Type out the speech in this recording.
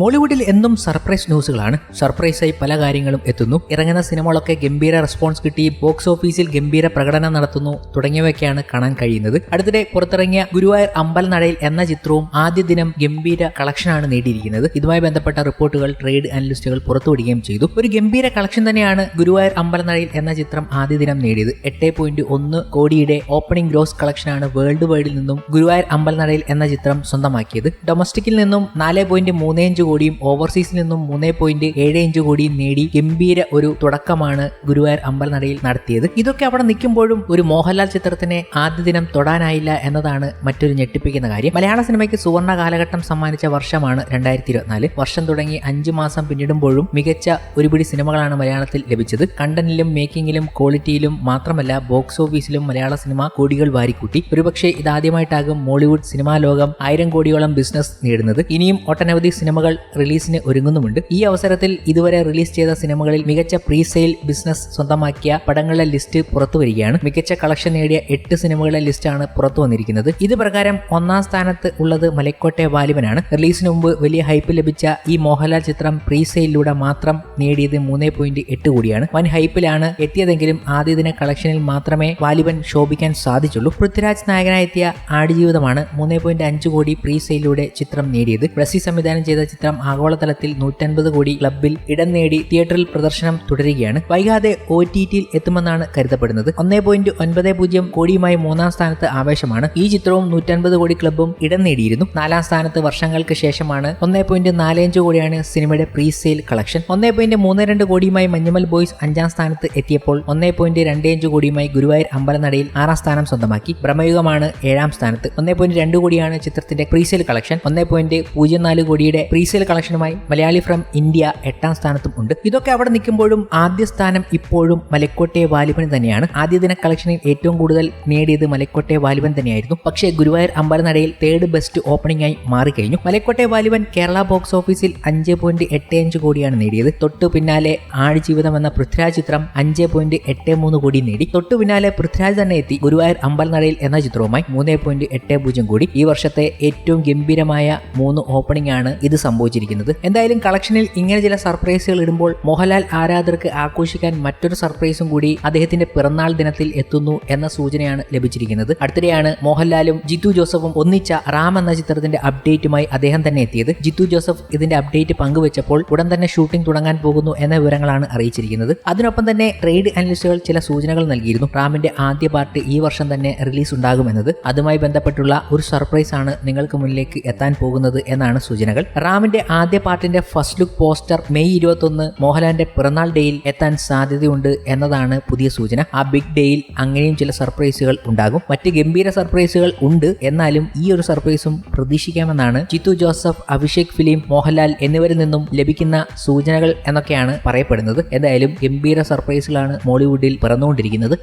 മോളിവുഡിൽ എന്നും സർപ്രൈസ് ന്യൂസുകളാണ് സർപ്രൈസായി പല കാര്യങ്ങളും എത്തുന്നു. ഇറങ്ങുന്ന സിനിമകളൊക്കെ ഗംഭീര റെസ്പോൺസ് കിട്ടി ബോക്സ് ഓഫീസിൽ ഗംഭീര പ്രകടനം നടത്തുന്നു തുടങ്ങിയവയൊക്കെയാണ് കാണാൻ കഴിയുന്നത്. അടുത്തിടെ പുറത്തിറങ്ങിയ ഗുരുവായൂർ അമ്പലനടയിൽ എന്ന ചിത്രവും ആദ്യ ദിനം ഗംഭീര കളക്ഷനാണ് നേടിയിരിക്കുന്നത്. ഇതുമായി ബന്ധപ്പെട്ട റിപ്പോർട്ടുകൾ ട്രേഡ് അനലിസ്റ്റുകൾ പുറത്തുവിടുകയും ചെയ്തു. ഒരു ഗംഭീര കളക്ഷൻ തന്നെയാണ് ഗുരുവായൂർ അമ്പലനടയിൽ എന്ന ചിത്രം ആദ്യ ദിനം നേടിയത്. എട്ട് പോയിന്റ് ഒന്ന് കോടിയുടെ ഓപ്പണിംഗ് ഗ്രോസ് കളക്ഷനാണ് വേൾഡ് വൈഡിൽ നിന്നും ഗുരുവായൂർ അമ്പലനടയിൽ എന്ന ചിത്രം സ്വന്തമാക്കിയത്. ഡൊമസ്റ്റിക്കിൽ നിന്നും നാല് പോയിന്റ് മൂന്ന് അഞ്ച് കോടിയും ഓവർസീസിൽ നിന്നും മൂന്ന് പോയിന്റ് ഏഴ് അഞ്ച് കോടിയും നേടി ഗംഭീര ഒരു തുടക്കമാണ് ഗുരുവായൂർ അമ്പലനടയിൽ നടത്തിയത്. ഇതൊക്കെ അവിടെ നിൽക്കുമ്പോഴും ഒരു മോഹൻലാൽ ചിത്രത്തിനെ ആദ്യ ദിനം തൊടാനായില്ല എന്നതാണ് മറ്റൊരു ഞെട്ടിപ്പിക്കുന്ന കാര്യം. മലയാള സിനിമയ്ക്ക് സുവർണ കാലഘട്ടം സമ്മാനിച്ച വർഷമാണ് രണ്ടായിരത്തി ഇരുപത്തിനാല് വർഷം തുടങ്ങി അഞ്ച് മാസം പിന്നിടുമ്പോഴും മികച്ച ഒരുപിടി സിനിമകളാണ് മലയാളത്തിൽ ലഭിച്ചത്. കണ്ടന്റിലും മേക്കിങ്ങിലും ക്വാളിറ്റിയിലും മാത്രമല്ല ബോക്സ് ഓഫീസിലും മലയാള സിനിമ കോടികൾ വാരിക്കൂട്ടി. ഒരുപക്ഷെ ഇതാദ്യമായിട്ടാകും മോളിവുഡ് സിനിമാ ലോകം ആയിരം കോടിയോളം ബിസിനസ് നേടുന്നത്. ഇനിയും ഒട്ടനവധി സിനിമകൾ റിലീസിന് ഒരുങ്ങുന്നുമുണ്ട്. ഈ അവസരത്തിൽ ഇതുവരെ റിലീസ് ചെയ്ത സിനിമകളിൽ മികച്ച പ്രീ സെയിൽ ബിസിനസ് സ്വന്തമാക്കിയ പടങ്ങളുടെ ലിസ്റ്റ് പുറത്തു വരികയാണ്. മികച്ച കളക്ഷൻ നേടിയ എട്ട് സിനിമകളുടെ ലിസ്റ്റാണ് പുറത്തു വന്നിരിക്കുന്നത്. ഇത് പ്രകാരം ഒന്നാം സ്ഥാനത്ത് ഉള്ളത് മലക്കോട്ടെ വാലിബനാണ് റിലീസിന് മുമ്പ് വലിയ ഹൈപ്പ് ലഭിച്ച ഈ മോഹൻലാൽ ചിത്രം പ്രീ സെയിലിലൂടെ മാത്രം നേടിയത് മൂന്ന് പോയിന്റ് എട്ട് കോടിയാണ്. വൻ ഹൈപ്പിലാണ് എത്തിയതെങ്കിലും ആദ്യ ദിന കളക്ഷനിൽ മാത്രമേ വാലിബൻ ശോഭിക്കാൻ സാധിച്ചുള്ളൂ. പൃഥ്വിരാജ് നായകനായെത്തിയ ആടുജീവിതമാണ് മൂന്ന് പോയിന്റ് അഞ്ച് കോടി പ്രീ സെയിലൂടെ ചിത്രം നേടിയത്. ബ്രസി സംവിധാനം ചെയ്ത ചിത്രം ആഗോളതലത്തിൽ നൂറ്റൻപത് കോടി ക്ലബിൽ ഇടം നേടി തിയേറ്ററിൽ പ്രദർശനം തുടരുകയാണ്. വൈകാതെ ഒ ടി ടിയിൽ എത്തുമെന്നാണ് കരുതപ്പെടുന്നത്. ഒന്നേ പോയിന്റ് ഒൻപത് പൂജ്യം കോടിയുമായി മൂന്നാം സ്ഥാനത്ത് ആവേശമാണ്. ഈ ചിത്രവും നൂറ്റൻപത് കോടി ക്ലബും ഇടം നേടിയിരുന്നു. നാലാം സ്ഥാനത്ത് വർഷങ്ങൾക്ക് ശേഷമാണ് ഒന്നേ പോയിന്റ് നാലഞ്ച് കോടിയാണ് സിനിമയുടെ പ്രീ സെയിൽ കളക്ഷൻ. ഒന്നേ പോയിന്റ് മൂന്ന് രണ്ട് കോടിയുമായി മഞ്ഞുമൽ ബോയ്സ് അഞ്ചാം സ്ഥാനത്ത് എത്തിയപ്പോൾ ഒന്നേ പോയിന്റ് രണ്ട് അഞ്ച് കോടിയുമായി ഗുരുവായൂർ അമ്പലനടയിൽ ആറാം സ്ഥാനം സ്വന്തമാക്കി. ബ്രഹ്മയുഗമാണ് ഏഴാം സ്ഥാനത്ത്. ഒന്നേ പോയിന്റ് രണ്ട് കോടിയാണ് ചിത്രത്തിന്റെ പ്രീ സെയിൽ കളക്ഷൻ. ഒന്നേ പോയിന്റ് പൂജ്യം നാല് കോടിയുടെ പ്രീസെയിൽ കളക്ഷനുമായി മലയാളി ഫ്രം ഇന്ത്യ എട്ടാം സ്ഥാനത്തും ഉണ്ട്. ഇതൊക്കെ അവിടെ നിൽക്കുമ്പോഴും ആദ്യ സ്ഥാനം ഇപ്പോഴും മലക്കോട്ടെ വാലിബൻ തന്നെയാണ്. ആദ്യ ദിന കളക്ഷനിൽ ഏറ്റവും കൂടുതൽ നേടിയത് മലക്കോട്ടെ വാലിബൻ തന്നെയായിരുന്നു. പക്ഷേ ഗുരുവായൂർ അമ്പലനടയിൽ തേർഡ് ബെസ്റ്റ് ഓപ്പണിംഗ് ആയി മാറിക്കഴിഞ്ഞു. മലക്കോട്ടെ വാലിബൻ കേരള ബോക്സ് ഓഫീസിൽ അഞ്ച് പോയിന്റ് എട്ട് അഞ്ച് കോടിയാണ് നേടിയത്. തൊട്ടു പിന്നാലെ ആടുജീവിതം എന്ന പൃഥ്വിരാജ് ചിത്രം അഞ്ച് പോയിന്റ് എട്ട് മൂന്ന് കോടി നേടി. തൊട്ടു പിന്നാലെ പൃഥ്വിരാജ് തന്നെ എത്തി ഗുരുവായൂർ അമ്പലനടയിൽ എന്ന ചിത്രവുമായി മൂന്ന് പോയിന്റ് എട്ട് പൂജ്യം കോടി. ഈ വർഷത്തെ ഏറ്റവും ഗംഭീരമായ മൂന്ന് ഓപ്പണിംഗ് ആണ് ഇത് സംഭവിച്ചിരിക്കുന്നത്. എന്തായാലും കളക്ഷനിൽ ഇങ്ങനെ ചില സർപ്രൈസുകൾ ഇടുമ്പോൾ മോഹൻലാൽ ആരാധകർക്ക് ആഘോഷിക്കാൻ മറ്റൊരു സർപ്രൈസും കൂടി അദ്ദേഹത്തിന്റെ പിറന്നാൾ ദിനത്തിൽ എത്തുന്നു എന്ന സൂചനയാണ് ലഭിച്ചിരിക്കുന്നത്. അടുത്തിടെയാണ് മോഹൻലാലും ജിത്തു ജോസഫും ഒന്നിച്ച റാം എന്ന ചിത്രത്തിന്റെ അപ്ഡേറ്റുമായി അദ്ദേഹം തന്നെ എത്തിയത്. ജിത്തു ജോസഫ് ഇതിന്റെ അപ്ഡേറ്റ് പങ്കുവച്ചപ്പോൾ ഉടൻ തന്നെ ഷൂട്ടിംഗ് തുടങ്ങാൻ പോകുന്നു എന്ന വിവരങ്ങളാണ് അറിയിച്ചിരിക്കുന്നത്. അതിനൊപ്പം തന്നെ ട്രേഡ് അനലിസ്റ്റുകൾ ചില സൂചനകൾ നൽകിയിരുന്നു. റാമിന്റെ ആദ്യ പാർട്ട് ഈ വർഷം തന്നെ റിലീസ് ഉണ്ടാകുമെന്നത് അതുമായി ബന്ധപ്പെട്ടുള്ള ഒരു സർപ്രൈസ് ആണ് നിങ്ങൾക്ക് മുന്നിലേക്ക് എത്താൻ പോകുന്നത് എന്നാണ് സൂചനകൾ. റാമിന്റെ ആദ്യ പാട്ടിന്റെ ഫസ്റ്റ് ലുക്ക് പോസ്റ്റർ മെയ് ഇരുപത്തൊന്ന് മോഹൻലാലിന്റെ പിറന്നാൾ ഡേയിൽ എത്താൻ സാധ്യതയുണ്ട് എന്നതാണ് പുതിയ സൂചന. ആ ബിഗ് ഡേയിൽ അങ്ങനെയും ചില സർപ്രൈസുകൾ ഉണ്ടാകും. മറ്റ് ഗംഭീര സർപ്രൈസുകൾ ഉണ്ട്. എന്നാലും ഈ ഒരു സർപ്രൈസും പ്രതീക്ഷിക്കാമെന്നാണ് ചിത്തു ജോസഫ് അഭിഷേക് ഫിലിം മോഹൻലാൽ എന്നിവരിൽ നിന്നും ലഭിക്കുന്ന സൂചനകൾ എന്നൊക്കെയാണ് പറയപ്പെടുന്നത്. എന്തായാലും ഗംഭീര സർപ്രൈസുകളാണ് മോളിവുഡിൽ പിറന്നുകൊണ്ടിരിക്കുന്നത്.